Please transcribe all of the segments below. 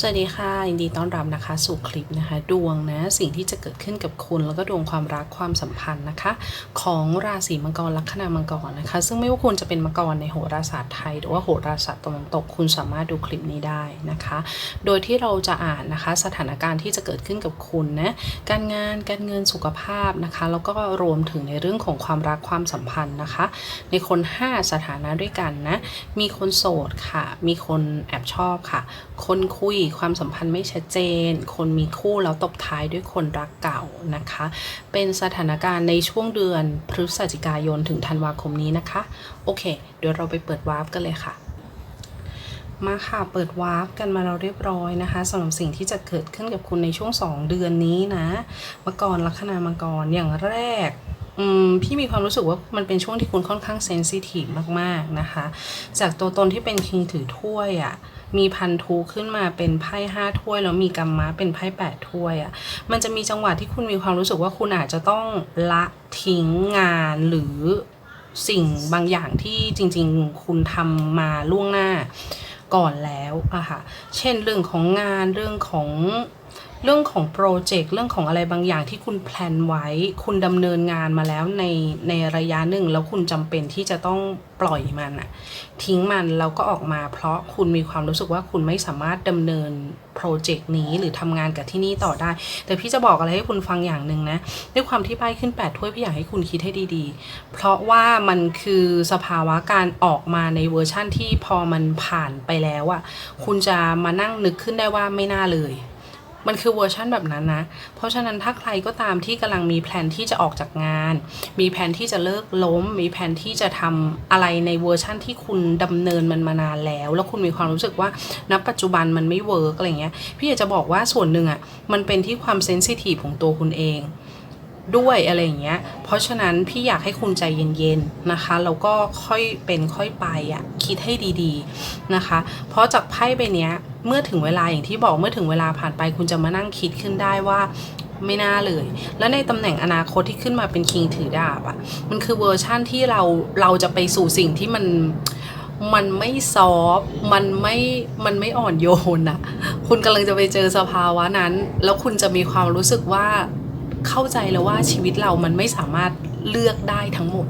สวัสดีค่ะยินดีต้อนรับนะคะ สู่คลิปนะคะ ดวงนะสิ่งที่จะเกิดขึ้นกับคุณ แล้วก็ดวงความรักความสัมพันธ์นะคะ ของราศีมังกรลัคนามังกรนะคะ ซึ่งไม่ว่าคุณจะเป็นมังกรในโหราศาสตร์ไทย หรือว่าโหราศาสตร์ตะวันตกคุณสามารถดูคลิปนี้ได้นะคะ โดยที่เราจะอ่านนะคะ สถานการณ์ที่จะเกิดขึ้นกับคุณนะการงานการเงินสุขภาพนะคะ แล้วก็รวมถึงในเรื่องของความรักความสัมพันธ์นะคะ ในคน 5 สถานะด้วยกันนะมีคนโสดค่ะ มีคนแอบชอบค่ะ คนคุยความสัมพันธ์ไม่ชัดเจน คนมีคู่แล้วตบท้ายด้วยคนรักเก่านะคะ เป็นสถานการณ์ในช่วงเดือนพฤศจิกายนถึงธันวาคมนี้นะคะ โอเค เดี๋ยวเราไปเปิดวาร์ปกันเลยค่ะมาค่ะ เปิดวาร์ปกันมาเราเรียบร้อยนะคะสำหรับสิ่งที่จะเกิดขึ้นกับคุณในช่วง 2 เดือนนี้นะมังกรลัคนามังกรอย่างแรกพี่มีความรู้สึกว่ามันเป็นช่วงที่คุณค่อนข้างเซนซิทีฟมากๆนะคะ จากตัวตนที่เป็นคิงถือถ้วยอะ่ะ มีพันทูขึ้นมาเป็นไพ่ห้าถ้วยแล้วมีกัมมะเป็นไพ่แปดถ้วยอะ่ะมันจะมีจังหวะที่คุณมีความรู้สึกว่าคุณอาจจะต้องละทิ้งงานหรือสิ่งบางอย่างที่จริง ๆ คุณทำมาล่วงหน้าก่อนแล้วอะค่ะ เช่นเรื่องของงานเรื่องของ เรื่องของโปรเจกต์เรื่องของอะไรบางอย่างที่คุณแพลนไว้ คุณดำเนินงานมาแล้วในในระยะหนึ่ง แล้วคุณจำเป็นที่จะต้องปล่อยมันอะทิ้งมันแล้วก็ออกมาเพราะคุณมีความรู้สึกว่าคุณไม่สามารถดำเนินโปรเจกต์นี้หรือทำงานกับที่นี่ต่อได้ แต่พี่จะบอกอะไรให้คุณฟังอย่างหนึ่งนะด้วยความที่ไพ่ขึ้น 8 ถ้วยพี่อยากให้คุณคิดให้ดีๆ เพราะว่ามันคือสภาวะการออกมาในเวอร์ชั่นที่พอมันผ่านไปแล้วอะคุณจะมานั่งนึกขึ้นได้ว่าไม่น่าเลย มันคือเวอร์ชันแบบนั้นนะ เพราะฉะนั้นถ้าใครก็ตามที่กำลังมีแผนที่จะออกจากงาน มีแผนที่จะเลิกล้ม มีแผนที่จะทำอะไรในเวอร์ชั่นที่คุณดำเนินมันมานานแล้ว แล้วคุณมีความรู้สึกว่าณปัจจุบันมันไม่เวิร์กอะไรเงี้ย พี่อยากจะบอกว่าส่วนหนึ่งอะ่ะมันเป็นที่ความเซนซิทีฟของตัวคุณเองด้วยอะไรอย่างเงี้ย เพราะฉะนั้นพี่อยากให้คุณใจเย็นๆนะคะ แล้วก็ค่อยเป็นค่อยไปอะ่ะ คิดให้ดีๆนะคะ เพราะจากไพ่ใบเนี้ย เมื่อถึงเวลาอย่างที่บอกเมื่อถึงเวลาผ่านไป คุณจะมานั่งคิดขึ้นได้ว่าไม่น่าเลย แล้วในตำแหน่งอนาคตที่ขึ้นมาเป็นคิงถือดาบอะ่ะ มันคือเวอร์ชั่นที่เราเราจะไปสู่สิ่งที่มันมันไม่ซอฟมันไม่มันไม่อ่อนโยนอะ คุณกำลังจะไปเจอสภาวะนั้น แล้วคุณจะมีความรู้สึกว่าเข้าใจแล้วว่าชีวิตเรามันไม่สามารถเลือกได้ทั้งหมด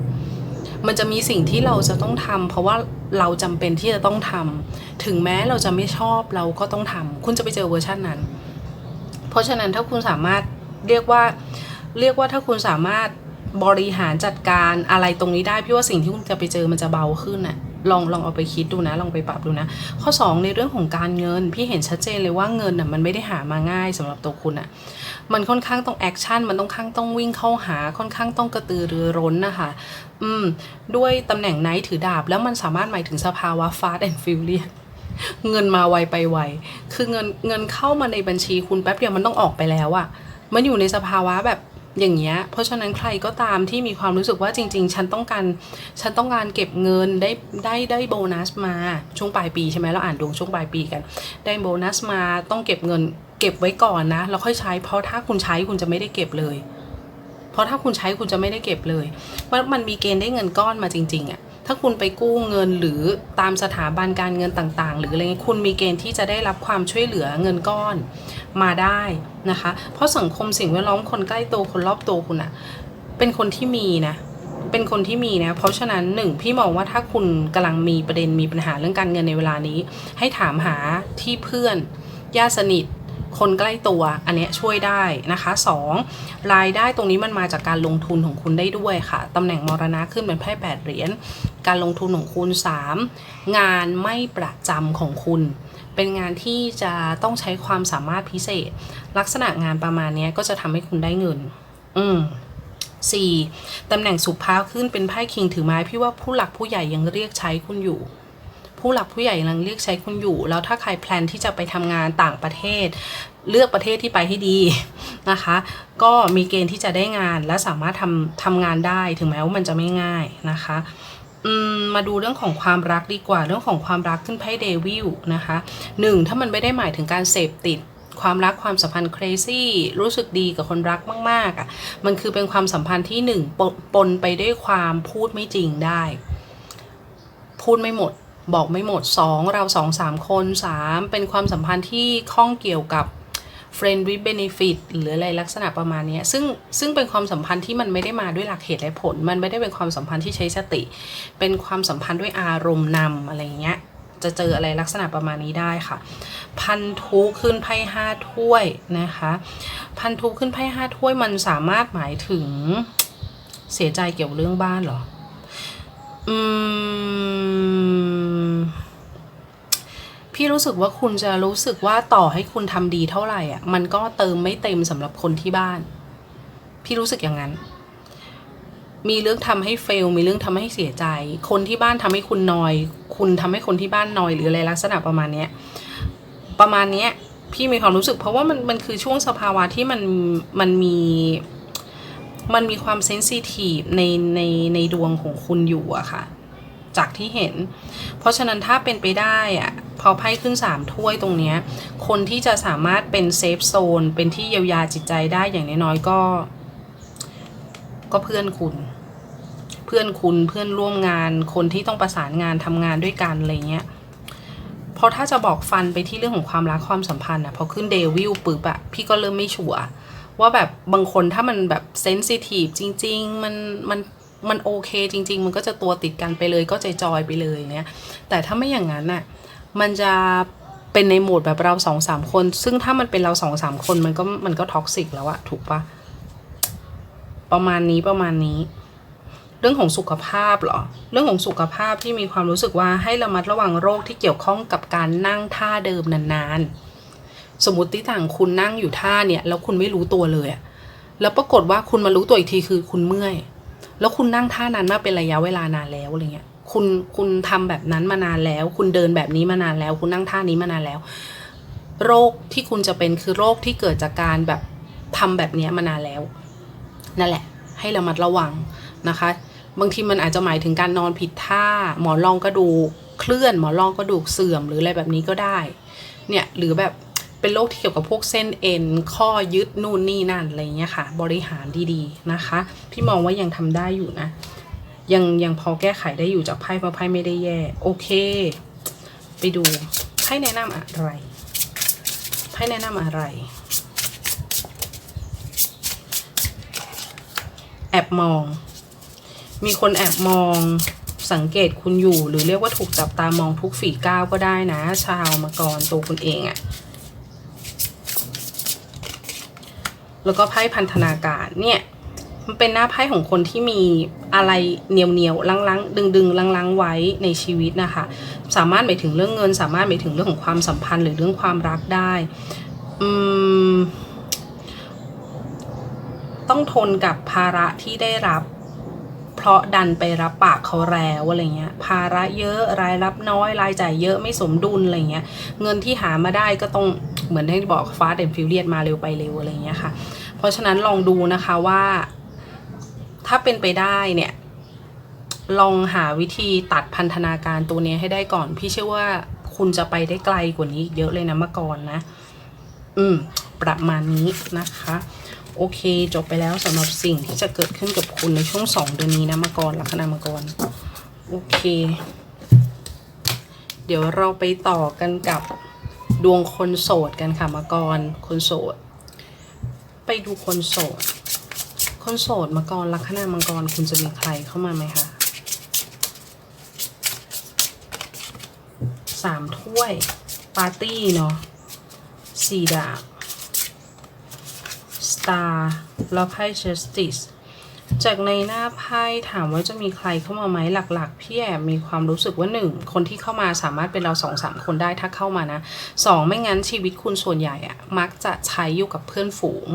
มันจะมีสิ่งที่เราจะต้องทำเพราะว่า เราจำเป็นที่จะต้องทำถึงแม้เราจะไม่ชอบเราก็ต้องทำคุณจะไปเจอเวอร์ชันนั้น เพราะฉะนั้นถ้าคุณสามารถเรียกว่าเรียกว่าถ้าคุณสามารถบริหารจัดการอะไรตรงนี้ได้พี่ว่าสิ่งที่คุณจะไปเจอมันจะเบาขึ้นอะ ลองลองเอาไปคิดดูนะ ลองไปปรับดูนะ ข้อ 2 ในเรื่องของการเงิน พี่เห็นชัดเจนเลยว่าเงินน่ะมันไม่ได้หามาง่ายสำหรับตัวคุณอะมันค่อนข้างต้องแอคชั่นมันต้องข้างต้องวิ่งเข้าหาค่อนข้างต้องกระตือรือร้นนะคะอืมด้วยตำแหน่งไนท์ถือดาบ แล้วมันสามารถหมายถึงสภาวะ fast and furious เงินมาไวไปไว คือเงินเงินเข้ามาในบัญชีคุณแป๊บเดียวมันต้องออกไปแล้วอะมันอยู่ในสภาวะแบบ อย่างเงี้ย เพราะฉะนั้นใครก็ตามที่มีความรู้สึกว่าจริง ๆ ฉันต้องการ ฉันต้องการเก็บเงินได้ได้ได้โบนัสมาช่วงปลายปีใช่ไหมเราอ่านดวงช่วงปลายปีกัน ได้โบนัสมาต้องเก็บเงิน เก็บไว้ก่อนนะแล้วค่อยใช้เพราะถ้าคุณใช้คุณจะไม่ได้เก็บเลย เพราะถ้าคุณใช้คุณจะไม่ได้เก็บเลยว่ามันมีเกณฑ์ได้เงินก้อนมาจริง ๆอะ่ะ ถ้าคุณไปกู้เงินหรือตามสถาบันการเงินต่างๆ หรืออะไรเงี้ยคุณมีเกณฑ์ที่จะได้รับความช่วยเหลือเงินก้อนมาได้นะคะ เพราะสังคมสิ่งแวดล้อมคนใกล้ตัวคนรอบตัวคุณอะเป็นคนที่มีนะเป็นคนที่มีนะ เพราะฉะนั้นหนึ่งพี่มองว่าถ้าคุณกำลังมีประเด็นมีปัญหาเรื่องการเงินในเวลานี้ ให้ถามหาที่เพื่อนญาติสนิท คนใกล้ตัวอันเนี้ยช่วยได้นะคะ 2. รายได้ตรงนี้มันมาจากการลงทุนของคุณได้ด้วยค่ะตำแหน่งมรณะขึ้นเป็นไพ่แปดเหรียญการลงทุนของคุณ 3. งานไม่ประจำของคุณ เป็นงานที่จะต้องใช้ความสามารถพิเศษ ลักษณะงานประมาณนี้ก็จะทำให้คุณได้เงิน อืม 4. ตำแหน่งสุภาพขึ้นเป็นไพ่คิงถือไม้พี่ว่าผู้หลักผู้ใหญ่ยังเรียกใช้คุณอยู่ ผู้หลักผู้ใหญ่ยังเรียกใช้คุณอยู่ แล้วถ้าใครแพลนที่จะไปทำงานต่างประเทศ เลือกประเทศที่ไปให้ดีนะคะ ก็มีเกณฑ์ที่จะได้งานและสามารถทำทำงานได้ถึงแม้ว่ามันจะไม่ง่ายนะคะมาดูเรื่องของความรักดีกว่าเรื่องของความรักขึ้นไพ่เดวิลนะคะหนึ่งถ้ามันไม่ได้หมายถึงการเสพติดความรักความสัมพันธ์ crazy รู้สึกดีกับคนรักมากๆอะมันคือเป็นความสัมพันธ์ที่หนึ่งปปนไปด้วยความพูดไม่จริงได้ พูดไม่หมดบอกไม่หมดสองเราสองสามคนสามเป็นความสัมพันธ์ที่ข้องเกี่ยวกับ friend with benefit หรืออะไรลักษณะประมาณนี้ซึ่งซึ่งเป็นความสัมพันธ์ที่มันไม่ได้มาด้วยหลักเหตุและผล มันไม่ได้เป็นความสัมพันธ์ที่ใช้สติ เป็นความสัมพันธ์ด้วยอารมณ์นำอะไรเงี้ยจะเจออะไรลักษณะประมาณนี้ได้ค่ะ พันธุขึ้นไพ่ห้าถ้วยนะคะ พันธุขึ้นไพ่ห้าถ้วยมันสามารถหมายถึงเสียใจเกี่ยวเรื่องบ้านเหรอ อืม พี่รู้สึกว่าคุณจะรู้สึกว่าต่อให้คุณทำดีเท่าไหร่อะมันก็เติมไม่เต็มสำหรับคนที่บ้าน พี่รู้สึกอย่างนั้น มีเรื่องทำให้เฟล มีเรื่องทำให้เสียใจ คนที่บ้านทำให้คุณนอย คุณทำให้คนที่บ้านนอยหรืออะไรลักษณะประมาณเนี้ยประมาณเนี้ยพี่มีความรู้สึก เพราะว่ามันมันคือช่วงสภาวะที่มันมันมีมันมีความเซนซิทีฟในในในดวงของคุณอยู่อะค่ะ จากที่เห็น เพราะฉะนั้นถ้าเป็นไปได้อะ พอไพ่ขึ้นสามถ้วยตรงนี้ คนที่จะสามารถเป็นเซฟโซน เป็นที่เยียวยาจิตใจได้อย่างน้อยๆก็ ก็เพื่อนคุณ เพื่อนคุณเพื่อนร่วมงาน คนที่ต้องประสานงานทำงานด้วยกันอะไรเงี้ยเพราะถ้าจะบอกฟันไปที่เรื่องของความรักความสัมพันธ์อะพอขึ้นเดวิลปุ๊บอะพี่ก็เริ่มไม่ชัวร์ว่าแบบบางคนถ้ามันแบบเซนซิทีฟจริง ๆ มันมันมันโอเคจริง ๆ มันก็จะตัวติดกันไปเลยก็ใจจอยไปเลยเนี่ยแต่ถ้าไม่อย่างนั้นน่ะ มันจะเป็นในโหมดแบบเราสองสามคน ซึ่งถ้ามันเป็นเราสองสามคนมันก็มันก็ท็อกซิกแล้วอะถูกปะประมาณนี้ประมาณนี้ เรื่องของสุขภาพเหรอ เรื่องของสุขภาพที่มีความรู้สึกว่าให้ระมัดระวังโรคที่เกี่ยวข้องกับการนั่งท่าเดิมนานๆ สมมติที่ต่างคุณนั่งอยู่ท่าเนี่ย แล้วคุณไม่รู้ตัวเลยอะแล้วปรากฏว่าคุณมารู้ตัวอีกทีคือคุณเมื่อย แล้วคุณนั่งท่านั้นมาเป็นระยะเวลานานแล้วอะไรเงี้ย คุณคุณทำแบบนั้นมานานแล้ว คุณเดินแบบนี้มานานแล้ว คุณนั่งท่านี้มานานแล้ว โรคที่คุณจะเป็นคือโรคที่เกิดจากการแบบทำแบบนี้มานานแล้ว นั่นแหละ ให้ระมัดระวังนะคะ บางทีมันอาจจะหมายถึงการนอนผิดท่า หมอนรองกระดูกเคลื่อน หมอนรองกระดูกเสื่อมหรืออะไรแบบนี้ก็ได้ เนี่ยหรือแบบเป็นโรคที่เกี่ยวกับพวกเส้นเอ็นข้อยึดนู่นนี่นั่นอะไรเงี้ยค่ะ บริหารดีๆนะคะ พี่มองว่ายังทำได้อยู่นะ ยังยังพอแก้ไขได้อยู่จากไพ่เพราะไพ่ไม่ได้แย่ โอเค ไปดูไพ่แนะนำอะไรไพ่แนะนำอะไร แอบมอง มีคนแอบมองสังเกตคุณอยู่ หรือเรียกว่าถูกจับตามองทุกฝีก้าวก็ได้นะ ชาวมากรตัวคุณเองอะแล้วก็ไพ่พันธนาการเนี่ย มันเป็นหน้าไพ่ของคนที่มีอะไรเหนียวเหนียวลังลังดึงดึงลังลังไว้ในชีวิตนะคะ สามารถหมายถึงเรื่องเงิน สามารถหมายถึงเรื่องของความสัมพันธ์หรือเรื่องความรักได้อืมต้องทนกับภาระที่ได้รับ เพราะดันไปรับปากเขาแล้วอะไรเงี้ย ภาระเยอะรายรับน้อยรายจ่ายเยอะไม่สมดุลอะไรเงี้ย เงินที่หามาได้ก็ต้องเหมือนที่บอกฟ้าเด่นฟิวเลียนมาเร็วไปเร็วอะไรเงี้ยค่ะ เพราะฉะนั้นลองดูนะคะว่า ถ้าเป็นไปได้เนี่ย ลองหาวิธีตัดพันธนาการตัวนี้ให้ได้ก่อน พี่เชื่อว่าคุณจะไปได้ไกลกว่านี้เยอะเลยนะเมื่อก่อนนะ อืม ประมาณนี้นะคะ โอเค จบไปแล้วสำหรับสิ่งที่จะเกิดขึ้นกับคุณในช่วงสองเดือนนี้นะมังกรลัคนามังกรโอเค เดี๋ยวเราไปต่อกันกับดวงคนโสดกันค่ะมังกรคนโสด ไปดูคนโสด คนโสดมังกรลัคนามังกรคุณจะมีใครเข้ามาไหมคะสามถ้วย ปาร์ตี้เนาะสี่ดาบ Star แล้วไพ่ Justice จากในหน้าไพ่ถามว่าจะมีใครเข้ามาไหมหลักๆพี่แอบมีความรู้สึกว่าหนึ่งคนที่เข้ามาสามารถเป็นเราสองสามคนได้ถ้าเข้ามานะสองไม่งั้นชีวิตคุณส่วนใหญ่อะมักจะใช้อยู่กับเพื่อนฝูง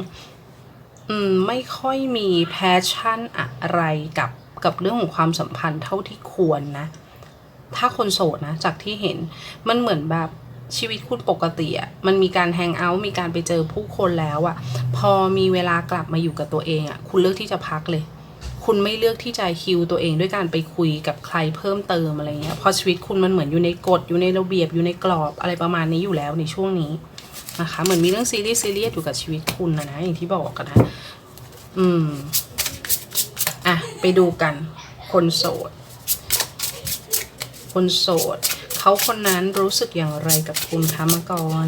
ไม่ค่อยมีแพชชั่นอะไรกับกับเรื่องของความสัมพันธ์เท่าที่ควรนะ ถ้าคนโสดนะ จากที่เห็นมันเหมือนแบบชีวิตคุณปกติอะมันมีการแฮงเอาท์มีการไปเจอผู้คนแล้วอะพอมีเวลากลับมาอยู่กับตัวเองอะคุณเลือกที่จะพักเลย คุณไม่เลือกที่จะฮิวตัวเองด้วยการไปคุยกับใครเพิ่มเติมอะไรเงี้ยเพอชีวิตคุณมันเหมือนอยู่ในกฎอยู่ในระเบียบอยู่ในกรอบอะไรประมาณนี้อยู่แล้วในช่วงนี้ นะคะ เหมือนมีเรื่องซีรีส์ซีเรียสอยู่กับชีวิตคุณนะนะอย่างที่บอกกันนะอืม อะ ไปดูกัน คนโสด คนโสด เขาคนนั้นรู้สึกอย่างไรกับคุณคะมังกร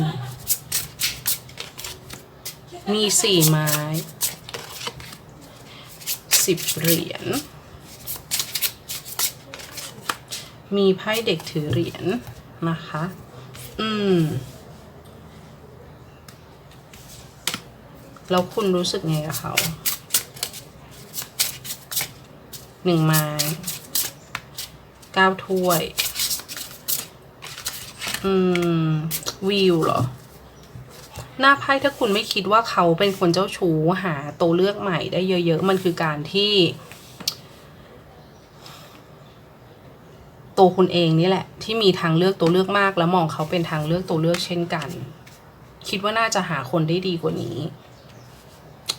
มีสี่ไม้สิบเหรียญ มีไพ่เด็กถือเหรียญนะคะ อืม แล้วคุณรู้สึกไงกับเขาหนึ่งไม้เก้าถ้วย อืม วิวเหรอ หน้าไพ่ถ้าคุณไม่คิดว่าเขาเป็นคนเจ้าชู้หาตัวเลือกใหม่ได้เยอะ ๆ มันคือการที่ ตัวคุณเองนี่แหละ ที่มีทางเลือกตัวเลือกมาก แล้วมองเขาเป็นทางเลือกตัวเลือกเช่นกัน คิดว่าน่าจะหาคนได้ดีกว่านี้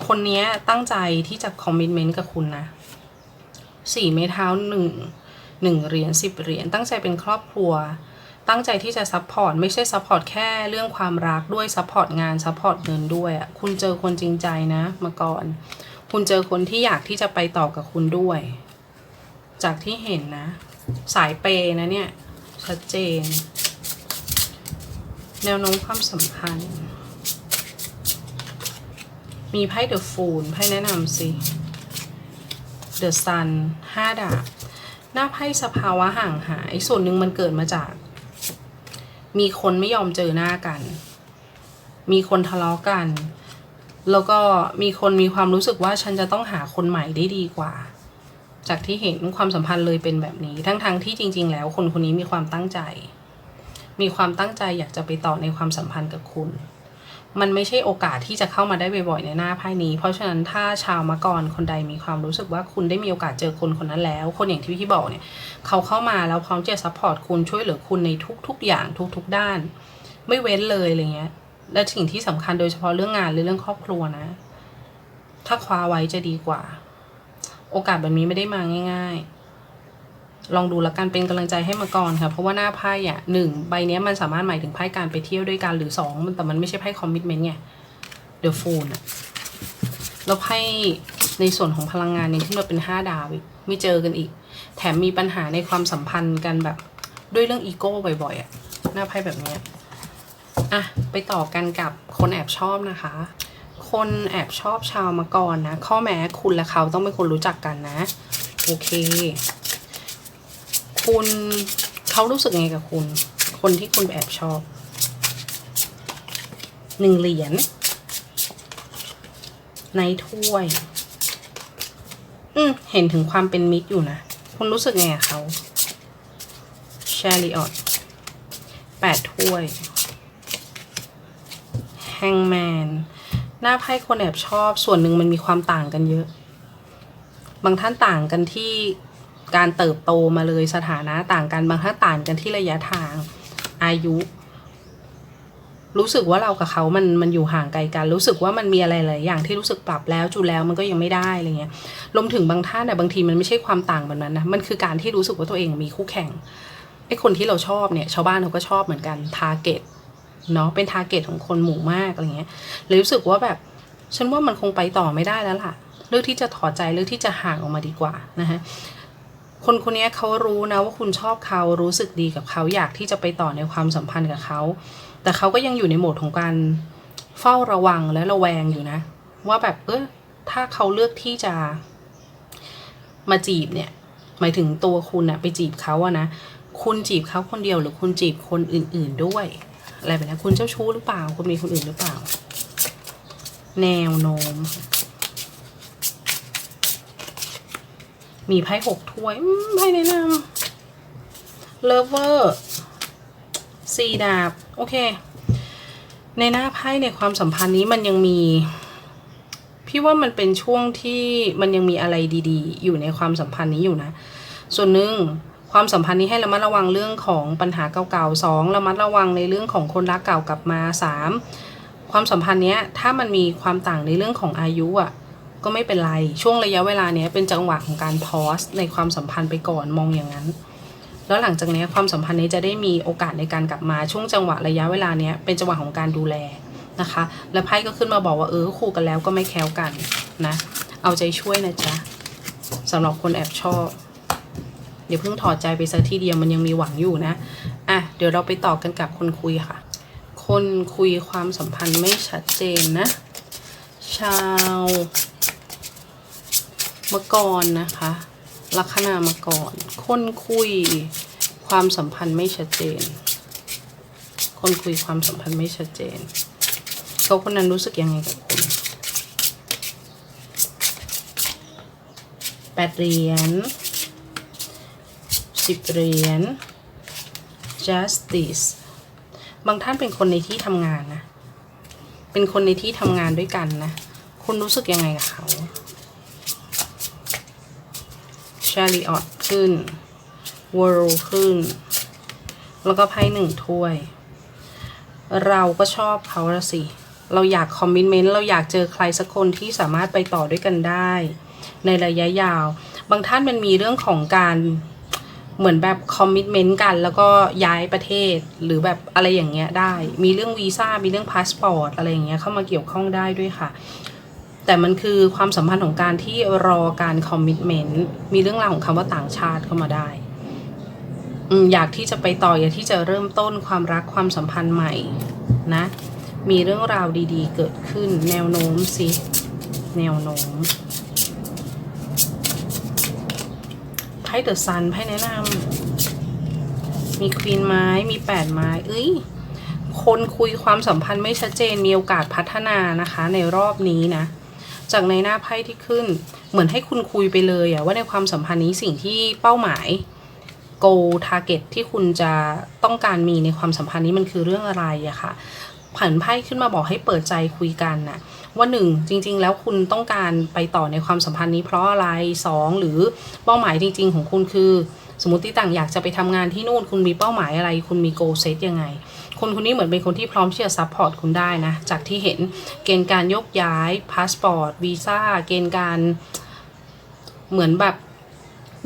คนเนี้ยตั้งใจที่จะคอมมิชเมนต์กับคุณนะสี่ไม้เท้าหนึ่งหนึ่งเหรียญสิบเหรียญตั้งใจเป็นครอบครัว ตั้งใจที่จะซัพพอร์ตไม่ใช่ซัพพอร์ตแค่เรื่องความรักด้วยซัพพอร์ตงานซัพพอร์ตเงินด้วยอะคุณเจอคนจริงใจนะมาก่อน คุณเจอคนที่อยากที่จะไปต่อกับคุณด้วย จากที่เห็นนะ สายเปย์นะเนี่ยชัดเจน แนวโน้มความสัมพันธ์ มีไพ่เดอะฟูลไพ่แนะนำสิเดอะซันห้าดาบหน้าไพ่สภาวะห่างหายส่วนหนึ่งมันเกิดมาจาก มีคนไม่ยอมเจอหน้ากัน มีคนทะเลาะกัน แล้วก็มีคนมีความรู้สึกว่าฉันจะต้องหาคนใหม่ได้ดีกว่า จากที่เห็นความสัมพันธ์เลยเป็นแบบนี้ ทั้งๆทที่จริง ๆ แล้วคนคนนี้มีความตั้งใจ มีความตั้งใจอยากจะไปต่อในความสัมพันธ์กับคุณ มันไม่ใช่โอกาสที่จะเข้ามาได้บ่อยๆในหน้าไพ่นี้ เพราะฉะนั้นถ้าชาวมกรคนใดมีความรู้สึกว่าคุณได้มีโอกาสเจอคนคนนั้นแล้ว คนอย่างที่พี่บอกเนี่ยเขาเข้ามาแล้วพร้อมจะซัพพอร์ตคุณช่วยเหลือคุณในทุก ๆ อย่างทุก ๆ ด้าน ไม่เว้นเลยอะไรเงี้ย และสิ่งที่สำคัญโดยเฉพาะเรื่องงานหรือเรื่องครอบครัวนะ ถ้าคว้าไว้จะดีกว่า โอกาสแบบนี้ไม่ได้มาง่าย ๆ ลองดูแล้วกันเป็นกำลังใจให้มาก่อนค่ะ เพราะว่าหน้าไพ่อะหนึ่งใบเนี้ยมันสามารถหมายถึงไพ่การไปเที่ยวด้วยกันหรือสองมันแต่มันไม่ใช่ไพ่คอมมิชเมนต์ไงเดอะฟูลอะแล้วไพ่ในส่วนของพลังงานนี่ขึ้นมาเป็นห้าดาวอีกไม่เจอกันอีก แถมมีปัญหาในความสัมพันธ์กันแบบด้วยเรื่องอีโก้บ่อยๆอะหน้าไพ่แบบนี้อะไปต่อกันกับคนแอบชอบนะคะ คนแอบชอบชาวมาก่อนนะข้อแม้คุณและเขาต้องเป็นคนรู้จักกันนะ โอเค คุณเขารู้สึกไงกับคุณ คนที่คุณแอบชอบหนึ่งเหรียญในถ้วย อืมเห็นถึงความเป็นมิตรอยู่นะ คุณรู้สึกไงกับเขาแชริออตแปดถ้วยแฮงแมนหน้าไพ่คนแอบชอบส่วนหนึ่งมันมีความต่างกันเยอะ บางท่านต่างกันที่ การเติบโตมาเลยสถานะต่างกันบางท่านต่างกันที่ระยะทางอายุ รู้สึกว่าเรากับเขามันมันอยู่ห่างไกลกัน รู้สึกว่ามันมีอะไรหลายอย่างที่รู้สึกปรับแล้วจูแล้วมันก็ยังไม่ได้อะไรเงี้ยรวมถึงบางท่านเนี่ยบางทีมันไม่ใช่ความต่างแบบนั้นนะมันคือการที่รู้สึกว่าตัวเองมีคู่แข่งไอ้คนที่เราชอบเนี่ย ชาวบ้านเขาก็ชอบเหมือนกันทาร์เก็ตเนาะเป็นทาร์เก็ตของคนหมู่มากอะไรเงี้ยเลยรู้สึกว่าแบบฉันว่ามันคงไปต่อไม่ได้แล้วล่ะ เลือกที่จะถอดใจเลือกที่จะห่างออกมาดีกว่านะฮะ คนคนนี้เขารู้นะว่าคุณชอบเขารู้สึกดีกับเขาอยากที่จะไปต่อในความสัมพันธ์กับเขา แต่เขาก็ยังอยู่ในโหมดของการเฝ้าระวังและระแวงอยู่นะ ว่าแบบเออถ้าเขาเลือกที่จะ มาจีบเนี่ย หมายถึงตัวคุณอะไปจีบเขาอะนะคุณจีบเขาคนเดียวหรือคุณจีบคนอื่น ๆด้วย อะไรแบบนี้คุณเจ้าชู้หรือเปล่า คุณมีคนอื่นหรือเปล่า แนวโน้ม มีไพ่หกถ้วยไพ่แนะนำเลเวอร์สี่ดาบ โอเค ในหน้าไพ่ในความสัมพันธ์นี้มันยังมี พี่ว่ามันเป็นช่วงที่มันยังมีอะไรดีๆ อยู่ในความสัมพันธ์นี้อยู่นะ ส่วนหนึ่งความสัมพันธ์นี้ให้ระมัดระวังเรื่องของปัญหาเก่าๆสองระมัดระวังในเรื่องของคนรักเก่ากลับมาสามความสัมพันธ์เนี้ยถ้ามันมีความต่างในเรื่องของอายุอะ ก็ไม่เป็นไร ช่วงระยะเวลาเนี้ยเป็นจังหวะของการพอสในความสัมพันธ์ไปก่อนมองอย่างนั้น แล้วหลังจากนี้ความสัมพันธ์นี้จะได้มีโอกาสในการกลับมาช่วงจังหวะระยะเวลาเนี้ยเป็นจังหวะของการดูแลนะคะ และไพ่ก็ขึ้นมาบอกว่าเออคู่กันแล้วก็ไม่แคล้วกันนะเอาใจช่วยนะจ๊ะสำหรับคนแอบชอบเดี๋ยวเพิ่งถอดใจไปซะทีเดียวมันยังมีหวังอยู่นะ อะ เดี๋ยวเราไปต่อกันกับคนคุยค่ะ คนคุยความสัมพันธ์ไม่ชัดเจนนะ ชาว มกรนะคะลัคนามกรคนคุยความสัมพันธ์ไม่ชัดเจน คนคุยความสัมพันธ์ไม่ชัดเจนเขาคนนั้นรู้สึกยังไงกับคุณแปดเหรียญสิบเหรียญ justice บางท่านเป็นคนในที่ทำงานนะ เป็นคนในที่ทำงานด้วยกันนะ คุณรู้สึกยังไงกับเขา chariot ขึ้น world ขึ้น แล้วก็ไพ่หนึ่งถ้วย เราก็ชอบเขาละสิ เราอยากคอมมิชเมนต์ เราอยากเจอใครสักคนที่สามารถไปต่อด้วยกันได้ ในระยะยาว บางท่านมันมีเรื่องของการเหมือนแบบคอมมิชเมนต์กันแล้วก็ย้ายประเทศหรือแบบอะไรอย่างเงี้ยได้ มีเรื่องวีซ่า มีเรื่องพาสปอร์ตอะไรอย่างเงี้ยเข้ามาเกี่ยวข้องได้ด้วยค่ะ แต่มันคือความสัมพันธ์ของการที่รอการคอมมิชเมนต์มีเรื่องราวของคำว่าต่างชาติเข้ามาได้อืมอยากที่จะไปต่ออยากที่จะเริ่มต้นความรักความสัมพันธ์ใหม่นะ มีเรื่องราวดีๆ เกิดขึ้น แนวโน้มสิแนวโน้มไพ่เดอะซันไพ่แนะนำมีควีนไม้มีแปดไม้เอ้ยคนคุยความสัมพันธ์ไม่ชัดเจนมีโอกาสพัฒนานะคะในรอบนี้นะ จากในหน้าไพ่ที่ขึ้น เหมือนให้คุณคุยไปเลยอะว่าในความสัมพันธ์นี้สิ่งที่เป้าหมาย goal target ที่คุณจะต้องการมีในความสัมพันธ์นี้มันคือเรื่องอะไรอะค่ะผันไพ่ขึ้นมาบอกให้เปิดใจคุยกันน่ะว่าหนึ่งจริง ๆ แล้วคุณต้องการไปต่อในความสัมพันธ์นี้เพราะอะไรสองหรือเป้าหมายจริง ๆ ของคุณคือ สมมติต่างอยากจะไปทำงานที่นู่นคุณมีเป้าหมายอะไร คุณมี goal set ยังไง คนคนนี้เหมือนเป็นคนที่พร้อมที่จะซัพพอร์ตคุณได้นะ จากที่เห็นเกณฑ์การยกย้ายพาสปอร์ตวีซ่าเกณฑ์การเหมือนแบบ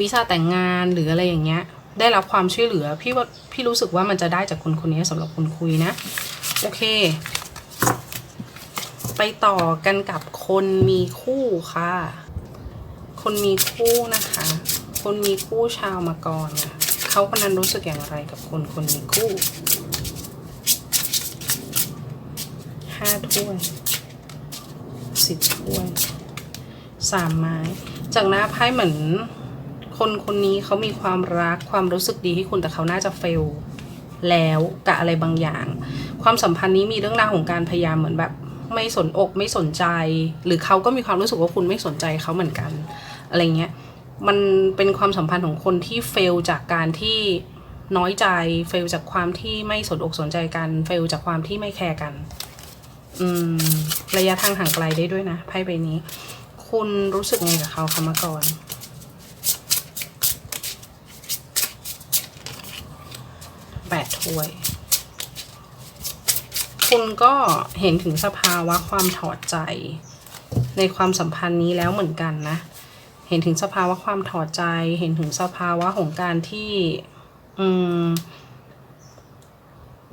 วีซ่าแต่งงานหรืออะไรอย่างเงี้ย ได้รับความช่วยเหลือพี่ว่าพี่รู้สึกว่ามันจะได้จากคนคนนี้สำหรับคนคุยนะ โอเค ไปต่อกันกับคนมีคู่ค่ะ คนมีคู่นะคะ คนมีคู่ชาวมากรนเขาคนนั้นรู้สึกอย่างไรกับคนคนมีคู่ ห้าถ้วยสิบถ้วยสามไม้ จากหน้าไพ่เหมือน คนคนนี้เขามีความรักความรู้สึกดีให้คุณแต่เขาน่าจะเฟลแล้วกับอะไรบางอย่าง ความสัมพันธ์นี้มีเรื่องราวของการพยายามเหมือนแบบ ไม่สนอกไม่สนใจ หรือเขาก็มีความรู้สึกว่าคุณไม่สนใจเขาเหมือนกัน อะไรเงี้ยมันเป็นความสัมพันธ์ของคนที่เฟลจากการที่น้อยใจ เฟลจากความที่ไม่สนอกสนใจกัน เฟลจากความที่ไม่แคร์กัน ระยะทางห่างไกลได้ด้วยนะไพ่ใบนี้ คุณรู้สึกไงกับเขาคะมาก่อน แปดถ้วย คุณก็เห็นถึงสภาวะความถอดใจ ในความสัมพันธ์นี้แล้วเหมือนกันนะ เห็นถึงสภาวะความถอดใจ เห็นถึงสภาวะของการที่ อืม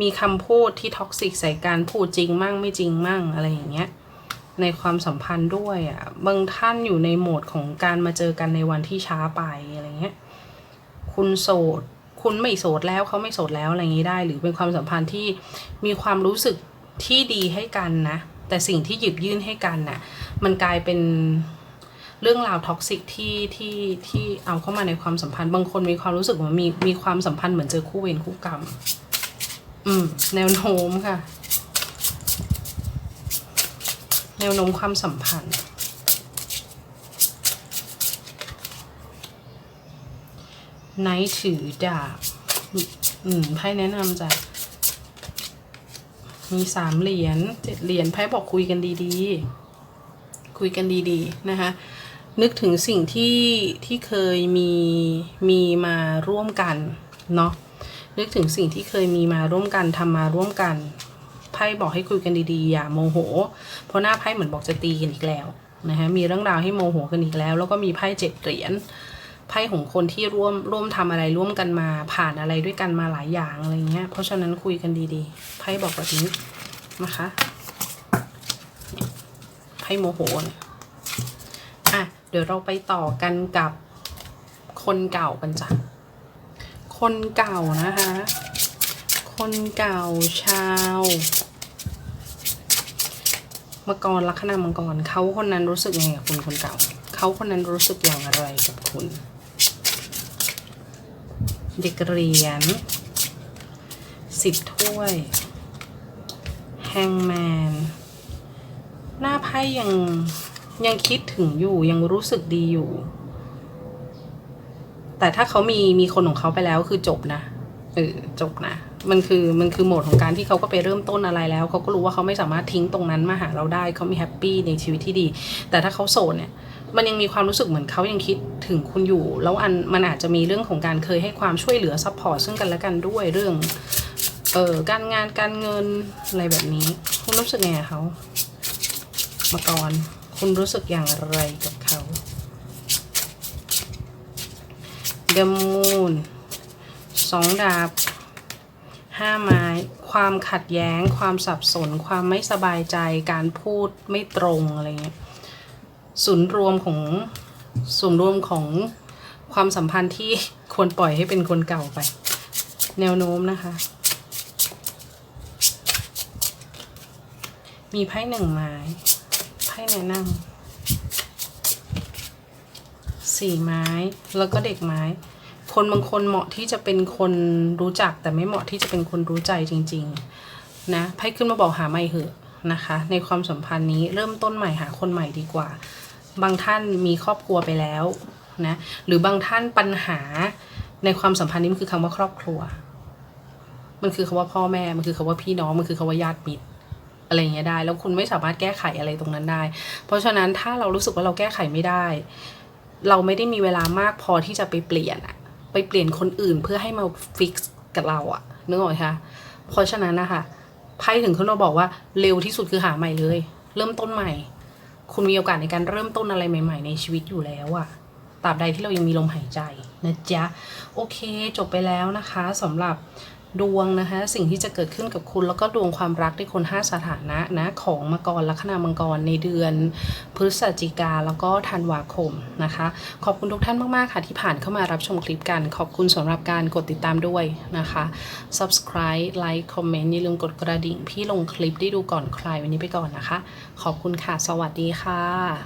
มีคำพูดที่ท็อกซิกใส่การพูดจริงมั่งไม่จริงมั่งอะไรอย่างเงี้ยในความสัมพันธ์ด้วยอะ่ะบางท่านอยู่ในโหมดของการมาเจอกันในวันที่ช้าไปอะไรเงี้ยคุณโสด คุณไม่โสดแล้วเขาไม่โสดแล้วอะไรอย่างนี้ได้ หรือเป็นความสัมพันธ์ที่มีความรู้สึกที่ดีให้กันนะ แต่สิ่งที่หยิบยื่นให้กันน่ะมันกลายเป็นเรื่องราวท็อกซิกที่ที่ที่เอาเข้ามาในความสัมพันธ์ บางคนมีความรู้สึกว่ามีมีความสัมพันธ์เหมือนเจอคู่เวรคู่กรรม อืม แนวโน้มค่ะ แนวโน้มความสัมพันธ์ ไนท์ถือดาบ อืม ไพ่แนะนำจ้ะ มีสามเหรียญเจ็ดเหรียญไพ่บอกคุยกันดีๆ คุยกันดีๆ นะคะนึกถึงสิ่งที่ที่เคยมีมีมาร่วมกันเนาะ นึกถึงสิ่งที่เคยมีมาร่วมกันทำมาร่วมกัน ไพ่บอกให้คุยกันดีๆ อย่าโมโห เพราะหน้าไพ่เหมือนบอกจะตีกันอีกแล้วนะคะมีเรื่องราวให้โมโหกันอีกแล้ว แล้วก็มีไพ่เจ็ดเหรียญไพ่ของคนที่ร่วมร่วมทำอะไรร่วมกันมา ผ่านอะไรด้วยกันมาหลายอย่างอะไรเงี้ยเพราะฉะนั้นคุยกันดีๆไพ่บอกแบบนี้นะคะไพ่โมโหเนี่ยอะเดี๋ยวเราไปต่อกันกับคนเก่ากันจ้ะ คนเก่านะคะ คนเก่าชาวมังกรลัคนามังกรเขาคนนั้นรู้สึกยังไงกับคุณคนเก่า เขาคนนั้นรู้สึกอย่างไรกับคุณ เด็กเรียญสิบถ้วยแฮงแมนหน้าไพ่ยังยังคิดถึงอยู่ยังรู้สึกดีอยู่ แต่ถ้าเขามีมีคนของเขาไปแล้วคือจบนะเออจบนะ มันคือมันคือโหมดของการที่เขาก็ไปเริ่มต้นอะไรแล้วเขาก็รู้ว่าเขาไม่สามารถทิ้งตรงนั้นมาหาเราได้เขามีแฮปปี้ในชีวิตที่ดี แต่ถ้าเขาโสดเนี่ยมันยังมีความรู้สึกเหมือนเขายังคิดถึงคุณอยู่ แล้วอันมันอาจจะมีเรื่องของการเคยให้ความช่วยเหลือซัพพอร์ตซึ่งกันและกันด้วยเรื่องเออการงานการเงินอะไรแบบนี้ คุณรู้สึกไงเขามาก่อนคุณรู้สึกอย่างไรกับ เดมูนสองดาบห้าไม้ ความขัดแย้ง ความสับสน ความไม่สบายใจ การพูดไม่ตรงอะไรเงี้ยศูนย์รวมของศูนย์รวมของความสัมพันธ์ที่ควรปล่อยให้เป็นคนเก่าไป แนวโน้มนะคะ มีไพ่หนึ่งไม้ ไพ่แนะนำ สี่ไม้ แล้วก็เด็กไม้ คนบางคนเหมาะที่จะเป็นคนรู้จัก แต่ไม่เหมาะที่จะเป็นคนรู้ใจจริง ๆ นะไพ่ขึ้นมาบอกหาไม่เหอะนะคะ ในความสัมพันธ์นี้เริ่มต้นใหม่หาคนใหม่ดีกว่า บางท่านมีครอบครัวไปแล้วนะหรือบางท่านปัญหาในความสัมพันธ์นี้มันคือคำว่าครอบครัว มันคือคำว่าพ่อแม่ มันคือคำว่าพี่น้อง มันคือคำว่าญาติมิตรอะไรเงี้ยได้ แล้วคุณไม่สามารถแก้ไขอะไรตรงนั้นได้ เพราะฉะนั้นถ้าเรารู้สึกว่าเราแก้ไขไม่ได้ เราไม่ได้มีเวลามากพอที่จะไปเปลี่ยนอะไปเปลี่ยนคนอื่นเพื่อให้มาฟิกซ์กับเราอะนึกออกไหมคะเพราะฉะนั้นนะคะไพ่ถึงขึ้นมาบอกว่าเร็วที่สุดคือหาใหม่เลย เริ่มต้นใหม่ คุณมีโอกาสในการเริ่มต้นอะไรใหม่ ๆ ในชีวิตอยู่แล้วอะตราบใดที่เรายังมีลมหายใจนะจ๊ะโอเค จบไปแล้วนะคะสำหรับ ดวงนะคะ สิ่งที่จะเกิดขึ้นกับคุณ แล้วก็ดวงความรักที่คนห้าสถานะนะของมังกรลัคนามังกรในเดือนพฤศจิกาแล้วก็ธันวาคมนะคะ ขอบคุณทุกท่านมาก ๆ ค่ะ ที่ผ่านเข้ามารับชมคลิปกัน ขอบคุณสำหรับการกดติดตามด้วยนะคะ subscribe like comment อย่าลืมกดกระดิ่ง พี่ลงคลิปได้ดูก่อนใครวันนี้ไปก่อนนะคะ ขอบคุณค่ะ สวัสดีค่ะ